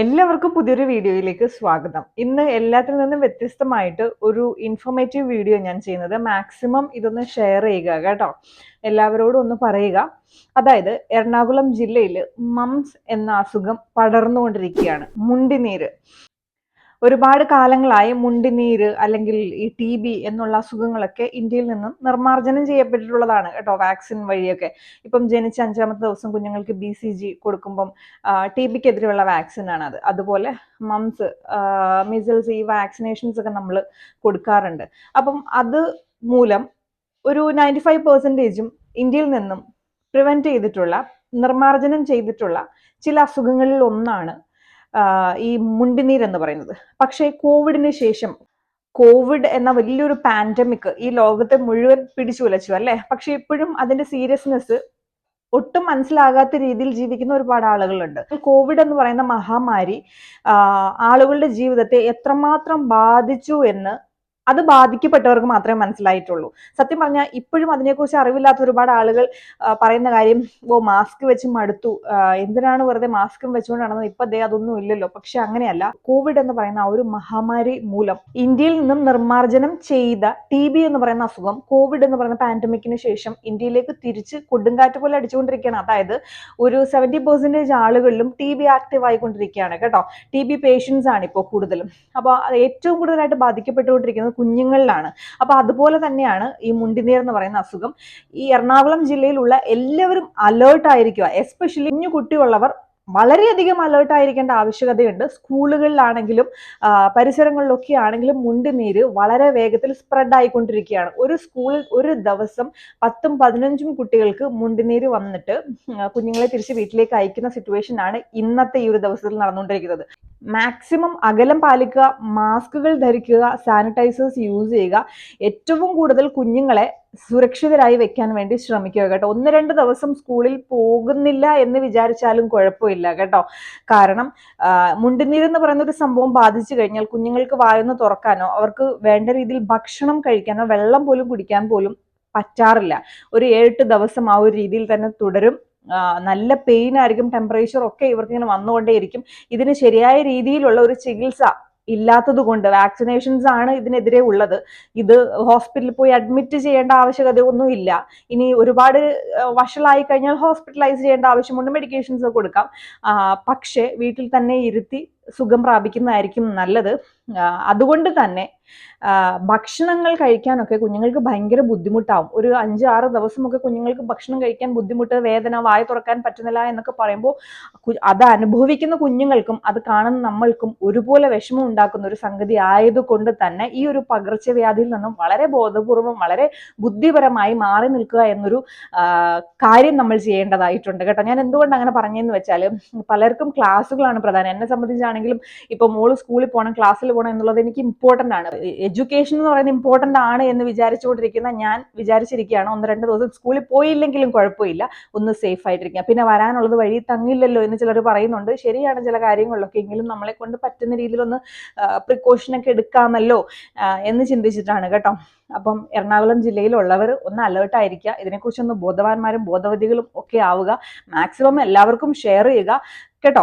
എല്ലാവർക്കും പുതിയൊരു വീഡിയോയിലേക്ക് സ്വാഗതം. ഇന്ന് എല്ലാത്തിൽ നിന്നും വ്യത്യസ്തമായിട്ട് ഒരു ഇൻഫോർമേറ്റീവ് വീഡിയോ ഞാൻ ചെയ്യുന്നത്. മാക്സിമം ഇതൊന്ന് ഷെയർ ചെയ്യുക കേട്ടോ. എല്ലാവരോടും ഒന്ന് പറയുക. അതായത് എറണാകുളം ജില്ലയിൽ മംസ് എന്ന അസുഖം പടർന്നുകൊണ്ടിരിക്കുകയാണ്. മുണ്ടിനീര്. ഒരുപാട് കാലങ്ങളായി മുണ്ടിനീര് അല്ലെങ്കിൽ ഈ ടി ബി എന്നുള്ള അസുഖങ്ങളൊക്കെ ഇന്ത്യയിൽ നിന്നും നിർമ്മാർജനം ചെയ്യപ്പെട്ടിട്ടുള്ളതാണ് കേട്ടോ വാക്സിൻ വഴിയൊക്കെ. ഇപ്പം ജനിച്ച അഞ്ചാമത്തെ ദിവസം കുഞ്ഞുങ്ങൾക്ക് ബി സി ജി കൊടുക്കുമ്പം ടി ബിക്കെതിരെയുള്ള വാക്സിൻ ആണ് അത്. അതുപോലെ മംസ് മിസിൽസ് ഈ വാക്സിനേഷൻസ് ഒക്കെ നമ്മൾ കൊടുക്കാറുണ്ട്. അപ്പം അത് മൂലം ഒരു നയന്റി ഫൈവ് പെർസെന്റേജും ഇന്ത്യയിൽ നിന്നും പ്രിവെന്റ് ചെയ്തിട്ടുള്ള നിർമ്മാർജനം ചെയ്തിട്ടുള്ള ചില അസുഖങ്ങളിൽ ഒന്നാണ് ഈ മുണ്ടിനീർ എന്ന് പറയുന്നത്. പക്ഷേ കോവിഡിന് ശേഷം കോവിഡ് എന്ന വലിയൊരു പാൻഡമിക് ഈ ലോകത്തെ മുഴുവൻ പിടിച്ചു ഉലച്ചു അല്ലേ? പക്ഷെ ഇപ്പോഴും അതിന്റെ സീരിയസ്നെസ് ഒട്ടും മനസ്സിലാകാത്ത രീതിയിൽ ജീവിക്കുന്ന ഒരുപാട് ആളുകളുണ്ട്. കോവിഡ് എന്ന് പറയുന്ന മഹാമാരി ആളുകളുടെ ജീവിതത്തെ എത്രമാത്രം ബാധിച്ചു എന്ന് അത് ബാധിക്കപ്പെട്ടവർക്ക് മാത്രമേ മനസ്സിലായിട്ടുള്ളൂ. സത്യം പറഞ്ഞാൽ ഇപ്പോഴും അതിനെക്കുറിച്ച് അറിവില്ലാത്ത ഒരുപാട് ആളുകൾ പറയുന്ന കാര്യം ഓ മാസ്ക് വെച്ച് മടുത്തു. എന്തിനാണ് വെറുതെ മാസ്കും വെച്ചുകൊണ്ട് നടന്നത് ഇപ്പൊ ദേ അതൊന്നും ഇല്ലല്ലോ. പക്ഷെ അങ്ങനെയല്ല. കോവിഡ് എന്ന് പറയുന്ന ഒരു മഹാമാരി മൂലം ഇന്ത്യയിൽ നിന്നും നിർമ്മാർജനം ചെയ്ത ടി ബി എന്ന് പറയുന്ന അസുഖം കോവിഡ് എന്ന് പറയുന്ന പാൻഡമിക്കിന് ശേഷം ഇന്ത്യയിലേക്ക് തിരിച്ച് കൊടുങ്കാറ്റ് പോലെ അടിച്ചുകൊണ്ടിരിക്കുകയാണ്. അതായത് ഒരു സെവന്റി പെർസെന്റേജ് ആളുകളിലും ടി ബി ആക്റ്റീവ് ആയിക്കൊണ്ടിരിക്കുകയാണ് കേട്ടോ. ടി ബി പേഷ്യൻസ് ആണ് ഇപ്പോൾ കൂടുതലും. അപ്പോൾ ഏറ്റവും കൂടുതലായിട്ട് ബാധിക്കപ്പെട്ടുകൊണ്ടിരിക്കുന്നത് കുഞ്ഞുങ്ങളിലാണ്. അപ്പോൾ അതുപോലെ തന്നെയാണ് ഈ മുണ്ടിനീർ എന്ന് പറയുന്ന അസുഖം. ഈ എറണാകുളം ജില്ലയിലുള്ള എല്ലാവരും അലേർട്ട് ആയിരിക്കുക. എസ്പെഷ്യലി കുഞ്ഞു കുട്ടിയുള്ളവർ വളരെയധികം അലേർട്ട് ആയിരിക്കേണ്ട ആവശ്യകതയുണ്ട്. സ്കൂളുകളിലാണെങ്കിലും പരിസരങ്ങളിലൊക്കെ ആണെങ്കിലും മുണ്ടുനീര് വളരെ വേഗത്തിൽ സ്പ്രെഡ് ആയിക്കൊണ്ടിരിക്കുകയാണ്. ഒരു സ്കൂളിൽ ഒരു ദിവസം പത്തും പതിനഞ്ചും കുട്ടികൾക്ക് മുണ്ടുനീര് വന്നിട്ട് കുഞ്ഞുങ്ങളെ തിരിച്ച് വീട്ടിലേക്ക് അയക്കുന്ന സിറ്റുവേഷൻ ആണ് ഇന്നത്തെ ഈ ഒരു ദിവസത്തിൽ നടന്നുകൊണ്ടിരിക്കുന്നത്. മാക്സിമം അകലം പാലിക്കുക മാസ്കുകൾ ധരിക്കുക സാനിറ്റൈസേഴ്സ് യൂസ് ചെയ്യുക. ഏറ്റവും കൂടുതൽ കുഞ്ഞുങ്ങളെ സുരക്ഷിതരായി വെക്കാൻ വേണ്ടി ശ്രമിക്കുക കേട്ടോ. ഒന്ന് രണ്ട് ദിവസം സ്കൂളിൽ പോകുന്നില്ല എന്ന് വിചാരിച്ചാലും കുഴപ്പമില്ല കേട്ടോ. കാരണം മുണ്ടുനീർ എന്ന് പറയുന്ന ഒരു സംഭവം ബാധിച്ചു കഴിഞ്ഞാൽ കുഞ്ഞുങ്ങൾക്ക് വായൊന്ന് തുറക്കാനോ അവർക്ക് വേണ്ട രീതിയിൽ ഭക്ഷണം കഴിക്കാനോ വെള്ളം പോലും കുടിക്കാൻ പോലും പറ്റാറില്ല. ഒരു ഏഴെട്ട് ദിവസം ആ ഒരു രീതിയിൽ തന്നെ തുടരും. നല്ല പെയിൻ ആയിരിക്കും ടെമ്പറേച്ചർ ഒക്കെ ഇവർക്ക് ഇങ്ങനെ വന്നുകൊണ്ടേയിരിക്കും. ഇതിന് ശരിയായ രീതിയിലുള്ള ഒരു ചികിത്സ ഇല്ലാത്തത് കൊണ്ട് വാക്സിനേഷൻസ് ആണ് ഇതിനെതിരെ ഉള്ളത്. ഇത് ഹോസ്പിറ്റലിൽ പോയി അഡ്മിറ്റ് ചെയ്യേണ്ട ആവശ്യകത ഒന്നുമില്ല ഇനി ഒരുപാട് വഷളായി കഴിഞ്ഞാൽ ഹോസ്പിറ്റലൈസ് ചെയ്യേണ്ട ആവശ്യമുണ്ട് മെഡിക്കേഷൻസ് കൊടുക്കാം. പക്ഷേ വീട്ടിൽ തന്നെ ഇരുത്തി സുഖം പ്രാപിക്കുന്നതായിരിക്കും നല്ലത്. അതുകൊണ്ട് തന്നെ ഭക്ഷണങ്ങൾ കഴിക്കാനൊക്കെ കുഞ്ഞുങ്ങൾക്ക് ഭയങ്കര ബുദ്ധിമുട്ടാവും. ഒരു അഞ്ച് ആറ് ദിവസമൊക്കെ കുഞ്ഞുങ്ങൾക്ക് ഭക്ഷണം കഴിക്കാൻ ബുദ്ധിമുട്ട് വേദന വായ തുറക്കാൻ പറ്റുന്നില്ല എന്നൊക്കെ പറയുമ്പോൾ അത് അനുഭവിക്കുന്ന കുഞ്ഞുങ്ങൾക്കും അത് കാണുന്ന നമ്മൾക്കും ഒരുപോലെ വിഷമം ഉണ്ടാക്കുന്ന ഒരു സംഗതി ആയതുകൊണ്ട് തന്നെ ഈ ഒരു പകർച്ചവ്യാധിയിൽ നിന്നും വളരെ ബോധപൂർവം വളരെ ബുദ്ധിപരമായി മാറി നിൽക്കുക എന്നൊരു കാര്യം നമ്മൾ ചെയ്യേണ്ടതായിട്ടുണ്ട്. കേട്ടോ ഞാൻ എന്തുകൊണ്ട് അങ്ങനെ പറഞ്ഞതെന്ന് വെച്ചാൽ പലർക്കും ക്ലാസ്സുകളാണ് പ്രധാനം. എന്നെ സംബന്ധിച്ചാണെങ്കിലും ഇപ്പൊ മോൾ സ്കൂളിൽ പോകണം ക്ലാസ്സിൽ പോകണം എന്നുള്ളത് എനിക്ക് ഇമ്പോർട്ടന്റ് ആണ്. എഡ്യൂക്കേഷൻ എന്ന് പറയുന്നത് ഇമ്പോർട്ടന്റ് ആണ് എന്ന് വിചാരിച്ചുകൊണ്ടിരിക്കുന്ന ഞാൻ വിചാരിച്ചിരിക്കുകയാണ്. ഒന്ന് രണ്ട് ദിവസം സ്കൂളിൽ പോയില്ലെങ്കിലും കുഴപ്പമില്ല. ഒന്ന് സേഫ് ആയിട്ടിരിക്കുക. പിന്നെ വരാനുള്ളത് വഴി തങ്ങില്ലല്ലോ എന്ന് ചിലർ പറയുന്നുണ്ട്. ശരിയാണ് ചില കാര്യങ്ങളിലൊക്കെ. എങ്കിലും നമ്മളെ കൊണ്ട് പറ്റുന്ന രീതിയിലൊന്ന് പ്രിക്കോഷനൊക്കെ എടുക്കാമല്ലോ എന്ന് ചിന്തിച്ചിട്ടാണ് കേട്ടോ. അപ്പം എറണാകുളം ജില്ലയിലുള്ളവർ ഒന്ന് അലേർട്ട് ആയിരിക്കുക. ഇതിനെക്കുറിച്ചൊന്ന് ബോധവാന്മാരും ബോധവതികളും ഒക്കെ ആവുക. മാക്സിമം എല്ലാവർക്കും ഷെയർ ചെയ്യുക. കേട്ടോ.